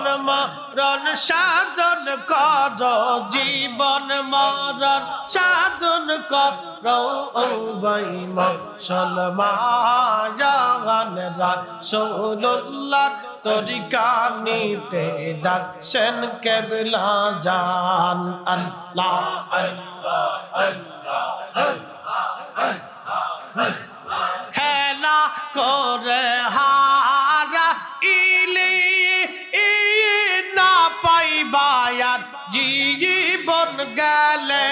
জীবন মরণ সাধন কর জীবন মরণ সাধন কর মুসলমান রাসূলুল্লাহ তরিকা নিতে কেবলা জান আল্লাহ আল্লাহ হেলা করে জীবন গেলে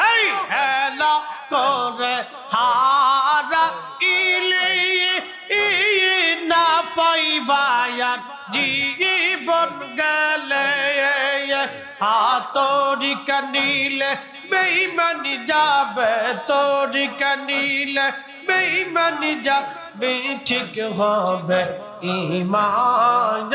হেই হেলা করে হারা ইলি না পাইবায়ার জীবন গেলে হাতরিকা নিলে বেইমানি যাবে তরিকা নিলে বেইমানি যাবে ঠিক হবে। ইমান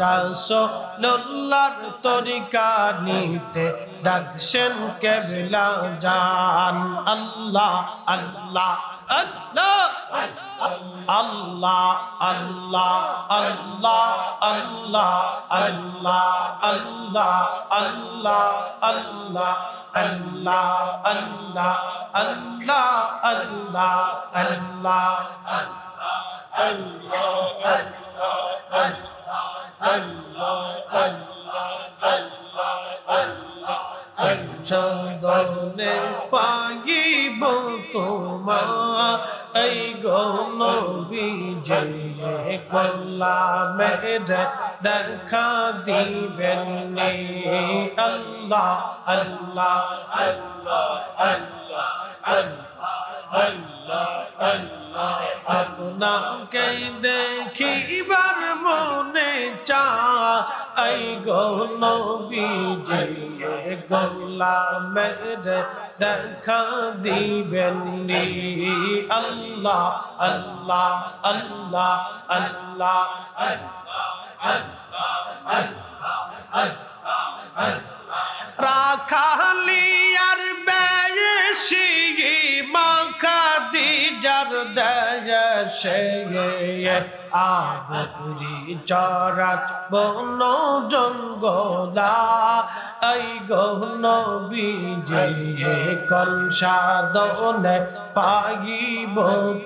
রাসূলুল্লাহর তরিকা নিতে ডাকছেন কেবলা জান আল্লাহ আল্লাহ আল্লাহ আল্লাহ আল্লাহ আল্লাহ আল্লাহ আল্লাহ আল্লাহ আল্লাহ আল্লাহ আল্লাহ আল্লাহ আল্লাহ আল্লাহ আল্লাহ চন্দনে পাইব তোমার এই গনবি জয়ে কল্লা মেরে দেখা দিবেন আল্লাহ আল্লাহ আল্লাহ আল্লাহ আল্লাহ তাকে দেখিবার মনে চা আই গলবিজে গোলা মেরে দেখা দিবেন আল্লাহ আল্লাহ আল্লাহ আল্লাহ রাখালি আর বেশি মাখা দিজার দেশে আবরি চরাত বন জঙ্গলা এই গহন বিজে কনসাদনে পাইব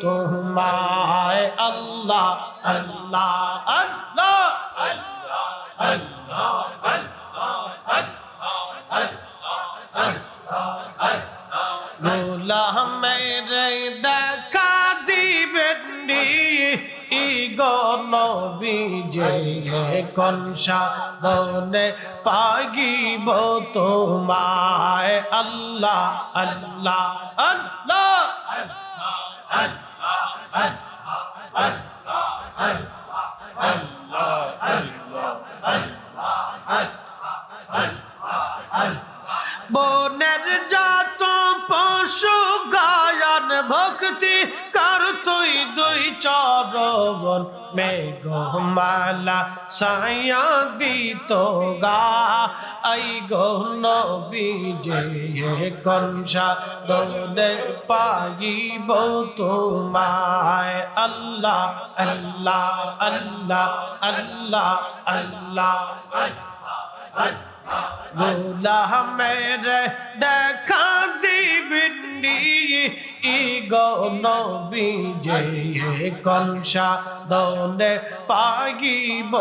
তোমায় আল্লাহ আল্লাহ আল্লাহ আল্লাহ আল্লাহ মায়ের দেখা দিবেন কন সাধনে পাগিব তোমায় আল্লাহ আল্লাহ আল্লাহ আল্লাহ আল্লাহ আল্লাহ আল্লাহ ভক্তি কর তুই দুই চরবন মেঘমালা সায়া দিত গা। আই গহন বিজে কনসা দৌড়ে পাইব তোমায়। আল্লাহ আল্লাহ আল্লাহ আল্লাহ আল্লাহ গোলাহ মেরে দেখা দিবিনি গনবিজে কনসা দনে পাগিব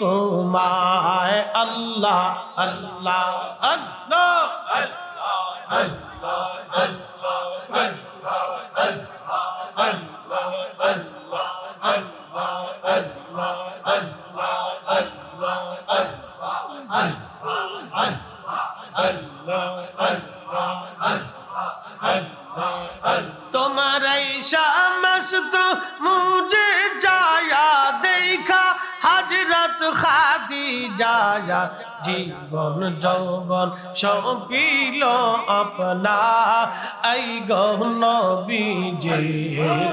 তোমায় আল্লাহ আল্লাহ আল্লাহ Allah, Allah, Allah. তোমার মুঝে যায়া দেখা হাজরত খাদি যায়া জীবন যৌবন সপিল আপনা। এই গহন বিজে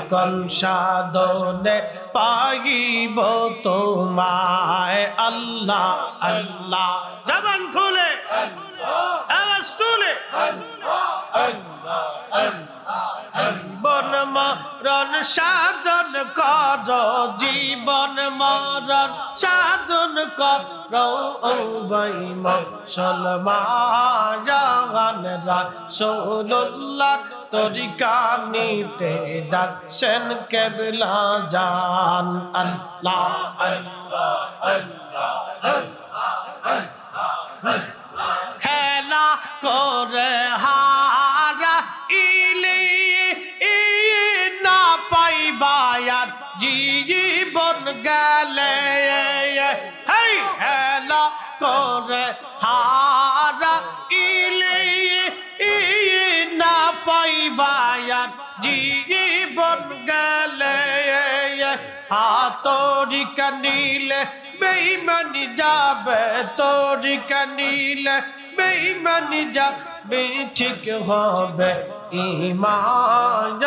কনসাদনে পাইব তোমায়? আল্লাহ আল্লাহ। জবান খুলে। আওয়াজ তুলে। জীবন মরণ সাধন কর, জীবন মরণ সাধন কর। মুসলমান, রাসূলুল্লাহ তরিকা নিতে কেবলা জান। আল্লাহ আল্লাহ। হেলা করে জীবন গেলে হেই হেলা করে হারা ইলি না পাইবায়ার জীবন গেলে হাতরিকা নিলে বেইমানি যাবে তরিকা নিলে বেইমানি যাবে। ঠিক হবে ইমান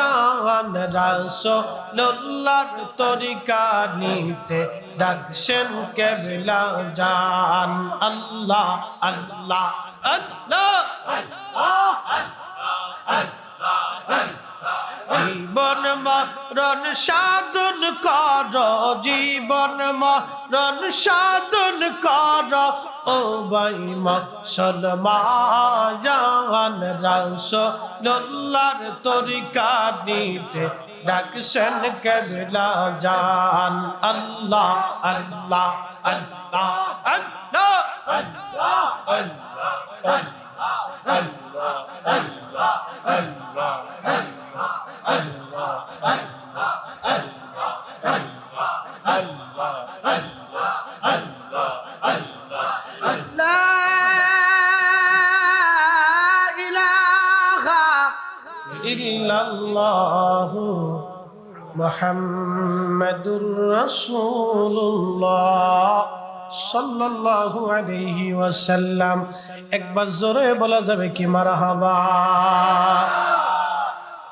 রাসোল্লার তরিকা নিতে ডাকছেন কেবলা জান। আল্লাহ আল্লাহ আল্লাহ। জীবন মরণ সাধন কর, জীবন মরণ সাধন কর। ও বাই মুসলমান রসোল্লার তরিকা নিতে ডাকছেন কেবলা জান। আল্লাহ আল্লাহ আল্লাহ আল্লাহ আল্লাহ আল্লাহ আল্লাহ আল্লাহ আল্লাহ আল্লাহ। মোহাম্মদুর রসুল্লাহ সাল্লাল্লাহু আলাইহি ওয়াসাল্লাম। একবার জোরে বলা যাবে কি মারহাবা?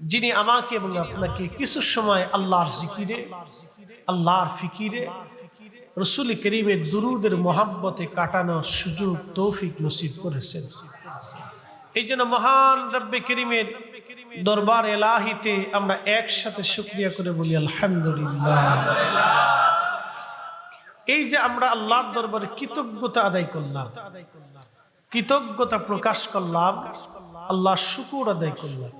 যিনি আমাকে এবং আপনাকে কিছু সময় আল্লাহর জিকিরে, আল্লাহর ফিকিরে, রসুল করিমের দুরুদের মোহাব্বতে কাটানোর সুযোগ, তৌফিক নসিব করেছেন। এই জন্য মহান রব্বে করিমের দরবার এলাহিতে আমরা একসাথে শুক্রিয়া করে বলি, আলহামদুলিল্লাহ। এই যে আমরা আল্লাহর দরবারে কৃতজ্ঞতা আদায় করলাম, কৃতজ্ঞতা প্রকাশ করলাম আল্লাহ শুকুর আদায় করলাম।